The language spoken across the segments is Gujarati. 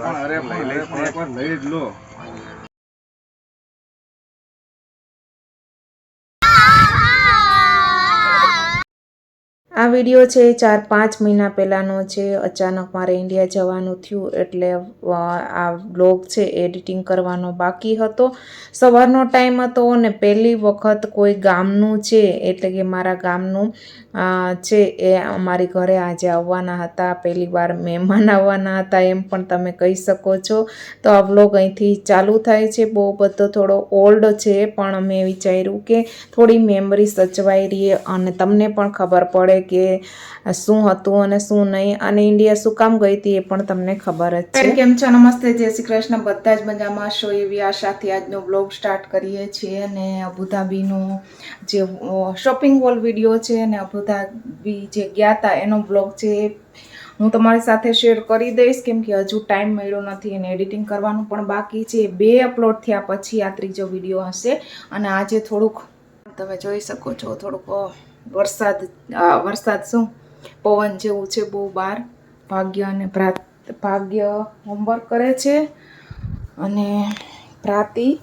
પણ અરે લઈ લઈ જ લો. વીડિયો છે, ચાર પાંચ મહિના પહેલાંનો છે, અચાનક મારે ઇન્ડિયા જવાનું થયું એટલે આ બ્લોગ છે એડિટિંગ કરવાનો બાકી હતો. સવારનો ટાઈમ હતો ને પહેલી વખત કોઈ ગામનું છે, એટલે કે મારા ગામનું છે, એ અમારી ઘરે આજે આવવાના હતા, પહેલી વાર મહેમાન આવવાના હતા એમ પણ તમે કહી શકો છો. તો આ બ્લોગ અહીંથી ચાલુ થાય છે, બહુ બધો થોડો ઓલ્ડ છે, પણ મેં વિચાર્યું કે થોડી મેમરી સચવાઈ રહીએ અને તમને પણ ખબર પડે કે શું હતું અને શું નહીં. અને ઇન્ડિયા શું કામ ગઈ હતી એ પણ તમને ખબર જ છે. કેમ છો? નમસ્તે, જય શ્રી કૃષ્ણ. બધા જ મજામાં છો એવી આશાથી આજનો બ્લોગ સ્ટાર્ટ કરીએ છીએ અને અબુધાબીનો જે શોપિંગ વોલ વીડિયો છે અને અબુધાબી જે ગયા હતા એનો બ્લોગ છે હું તમારી સાથે શેર કરી દઈશ. કેમ કે હજુ ટાઈમ મળ્યો નથી અને એડિટિંગ કરવાનું પણ બાકી છે. બે અપલોડ થયા પછી આ ત્રીજો વીડિયો હશે. અને આજે થોડુંક તમે જોઈ શકો છો, થોડુંક વરસાદ વરસાદ શું? પવન જેવું છે, બહુ બહાર ભાગ્ય અને પ્રાત, ભાગ્ય હોમવર્ક કરે છે અને પ્રાતિ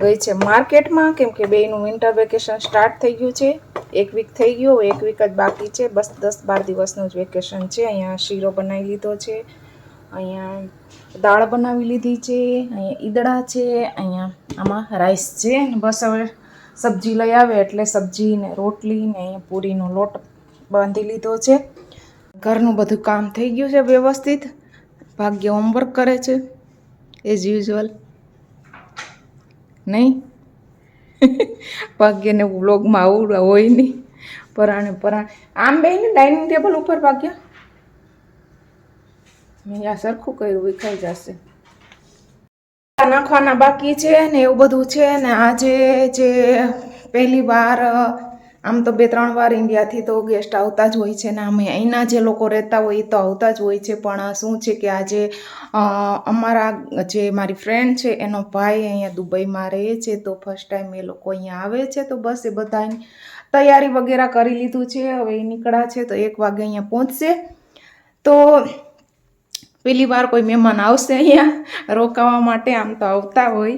ગઈ છે માર્કેટમાં. કેમ કે બેનું વિન્ટર વેકેશન સ્ટાર્ટ થઈ ગયું છે. એક વીક થઈ ગયું, એક વીક જ બાકી છે. બસ દસ બાર દિવસનું જ વેકેશન છે. અહીંયા શીરો બનાવી લીધો છે. અહીંયા દાળ બનાવી લીધી છે. અહીંયા ઈદડા છે. અહીંયા આમાં રાઈસ છે. અને બસ હવે સબ્જી લઈ આવે એટલે સબ્જી ને રોટલી ને પૂરીનો લોટ બાંધી લીધો છે. ઘરનું બધું કામ થઈ ગયું છે વ્યવસ્થિત. ભાગ્ય હોમવર્ક કરે છે એઝ યુઝ્યુઅલ નહીં? ભાગ્યને વ્લોગમાં આવું હોય નહીં. પરાણે પરાણે. આમ બેહીને ડાઇનિંગ ટેબલ ઉપર ભાગ્ય? મેં આ સરખું કર્યું, વિખાઈ જશે. નાખવાના બાકી છે ને એવું બધું છે ને આજે જે પહેલી વાર, આમ તો બે, ત્રણ વાર ઇન્ડિયાથી તો ગેસ્ટ આવતા જ હોય છે ને અમે અહીંના જે લોકો રહેતા હોય એ તો આવતા જ હોય છે. પણ શું છે કે આજે અમારા જે મારી ફ્રેન્ડ છે એનો ભાઈ અહીંયા દુબઈમાં રહે છે તો ફર્સ્ટ ટાઈમ એ લોકો અહીંયા આવે છે તો બસ એ બધાની તૈયારી વગેરે કરી લીધું છે. હવે એ નીકળ્યા છે તો એક વાગે અહીંયા પહોંચશે. તો પેલી વાર કોઈ મહેમાન આવશે અહીંયા રોકાવા માટે, આમ તો આવતા હોય.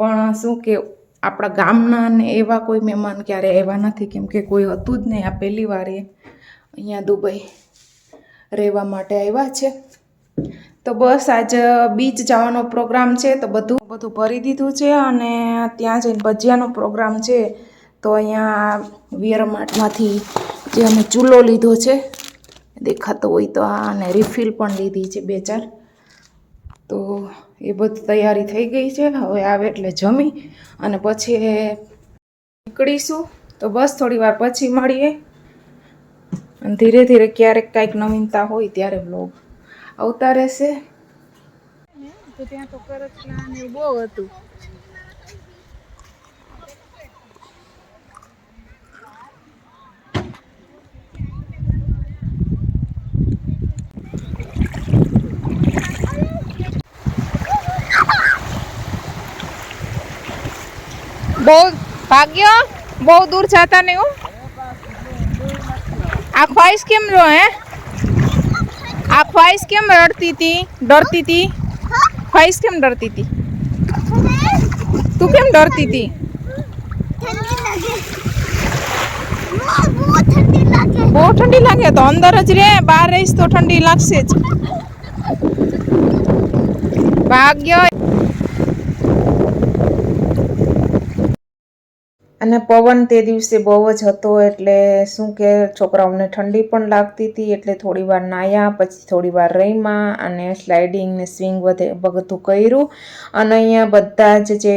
પણ શું કે આપણા ગામના ને એવા કોઈ મહેમાન ક્યારે આવ્યા નથી, કેમ કે કોઈ હતું જ નહીં આ પહેલી વાર. એ અહીંયા દુબઈ રહેવા માટે આવ્યા છે. તો બસ આજ બીચ જવાનો પ્રોગ્રામ છે, તો બધું બધું ભરી દીધું છે અને ત્યાં જઈને ભજીયાનો પ્રોગ્રામ છે. તો અહીંયા વિયરમાર્ટમાંથી જે અમે ચૂલો લીધો છે દેખાતો હોય તો આ અને રિફિલ પણ લીધી છે બે ચાર. તો એ બધી તૈયારી થઈ ગઈ છે. હવે આવે એટલે જમી અને પછી નીકળીશું. તો બસ થોડી વાર પછી મળીએ. અને ધીરે ધીરે ક્યારેક કાંઈક નવીનતા હોય ત્યારે બ્લોગ આવતા રહેશે. તો ત્યાં તો કરચલા ને બહુ હતું. બહુ ભાગ્યો, બહુ દૂર જતા નહીં હું. આ ખ્વાહિશ કેમ રો હે? આ ખ્વાહિશ કેમ રડતી હતી, ડરતી હતી. ખ્વાહિશ કેમ ડરતી હતી. તું કેમ ડરતી હતી? બહુ ઠંડી લાગે તો અંદર જ રે, બહાર રહીશ તો ઠંડી લાગશે જ. ભાગ્ય. અને પવન તે દિવસે બહુ જ હતો એટલે શું કે છોકરાઓને ઠંડી પણ લાગતી હતી, એટલે થોડી વાર નાહ્યા પછી થોડી વાર રહીમાં અને સ્લાઇડિંગ ને સ્વિંગ વધે બધું કર્યું. અને અહીંયા બધા જ જે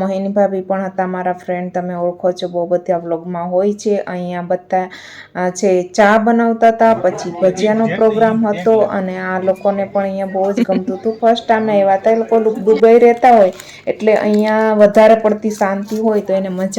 મહિની ભાભી પણ હતા, મારા ફ્રેન્ડ તમે ઓળખો છો, બહુ બધા વ્લોગમાં હોય છે. અહીંયા બધા છે ચા બનાવતા હતા, પછી ભજીયાનો પ્રોગ્રામ હતો અને આ લોકોને પણ અહીંયા બહુ જ ગમતું હતું. ફર્સ્ટ ટાઈમ એવા હતા, એ લોકો દુબઈ રહેતા હોય, એટલે અહીંયા વધારે પડતી શાંતિ હોય તો એને મજા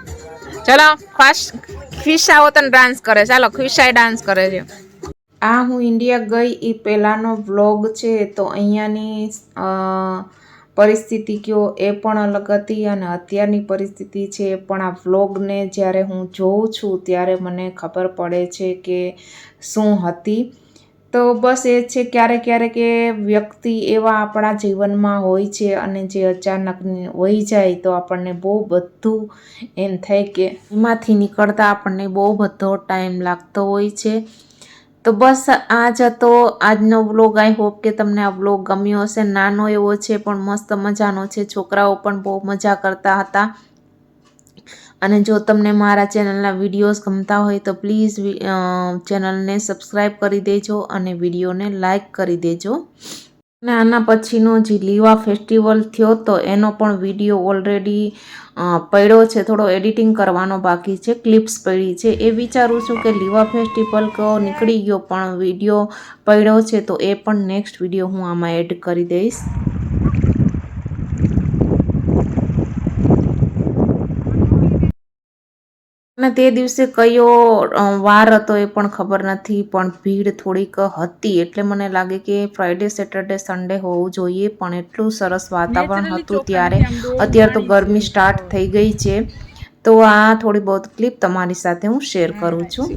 ચલો, ફાસ્ટ ખિસ્સા વતન ડાન્સ કરે. ચાલો ખિસ્સાએ ડાન્સ કરે છે. આ હું ઇન્ડિયા ગઈ એ પહેલાંનો વ્લોગ છે, તો અહીંયાની પરિસ્થિતિ કયો એ પણ અલગ હતી અને અત્યારની પરિસ્થિતિ છે પણ આ વ્લોગને જ્યારે હું જોઉં છું ત્યારે મને ખબર પડે છે કે શું હતી. તો બસ એ છે ક્યારેક ક્યારેક એ વ્યક્તિ એવા આપણા જીવનમાં હોય છે અને જે અચાનક વહી જાય તો આપણને બહુ બધું એમ થાય કે એમાંથી નીકળતા આપણને બહુ બધો ટાઈમ લાગતો હોય છે. તો બસ આ જ હતો. આજનો વ્લોગ આઈ હોપ કે તમને આ વ્લોગ ગમ્યો હશે. નાનો એવો છે પણ મસ્ત મજાનો છે. છોકરાઓ પણ બહુ મજા કરતા હતા. અને જો તમને મારા ચેનલના વિડીયોઝ ગમતા હોય તો પ્લીઝ ચેનલને સબસ્ક્રાઈબ કરી દેજો અને વિડીયોને લાઈક કરી દેજો. અને આના પછીનો જે લીવા ફેસ્ટિવલ થયો તો એનો પણ વીડિયો ઓલરેડી પડ્યો છે. થોડો એડિટિંગ કરવાનો બાકી છે, ક્લિપ્સ પડી છે. એ વિચારું છું કે લીવા ફેસ્ટિવલ કયો નીકળી ગયો પણ વીડિયો પડ્યો છે તો એ પણ નેક્સ્ટ વીડિયો હું આમાં એડ કરી દઈશ. અને તે દિવસે કયો વાર હતો એ પણ ખબર નથી પણ ભીડ થોડીક હતી. એટલે મને લાગે કે ફ્રાઈડે સેટરડે સન્ડે હોવું જોઈએ પણ એટલું સરસ વાતાવરણ હતું ત્યારે. અત્યારે તો ગરમી સ્ટાર્ટ થઈ ગઈ છે. તો આ થોડી બહુ ક્લિપ તમારી સાથે હું શેર કરું છું.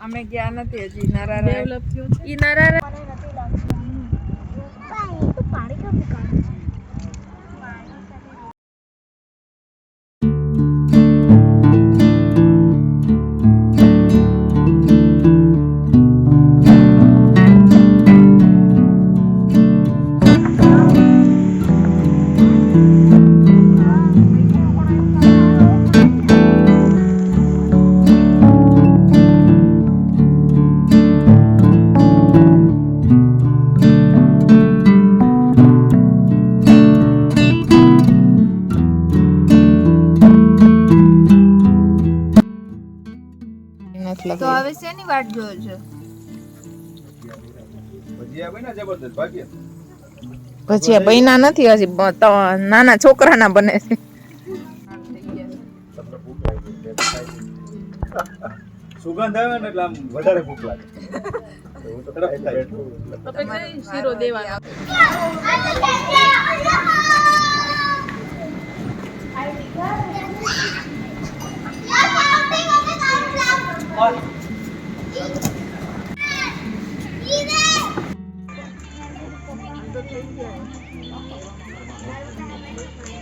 અમે ગયા નથી હજી નરારા ડેવલપ થયું ઈ નરારા પાણી નીકાળે તો હવે શેની વાટ જોયો છે? ભજીયા બન્યા જબરદસ્ત ભાગ્યા પછી આ બૈના નથી હજી નાના છોકરાના બને છે. સુગંધ આવે ને એટલે આમ વધારે ભૂખ લાગે. હું તો તરત ખાઈ શીરો દેવાનો.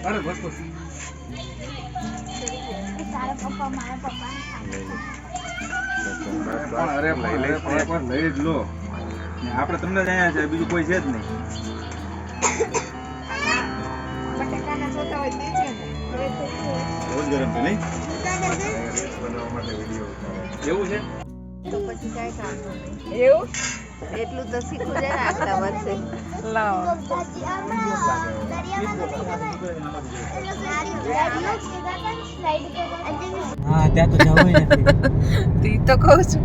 અરે બસ બસ. તારા પપ્પા મારા પપ્પા અરે ભાઈ લઈ પણ એકવાર લઈ જ લો. આપણે તમને જ અહીંયા છે બીજું કોઈ છે જ નહીં. ચોથા હોય છે ને બહુ જ ગરમ છે નહીં એવું છે? તો પછી કાંઈ કામ એવું એટલું તો શીખવું છે વર્ષે હા ત્યાં તો જવાય નથી તો કહું છું.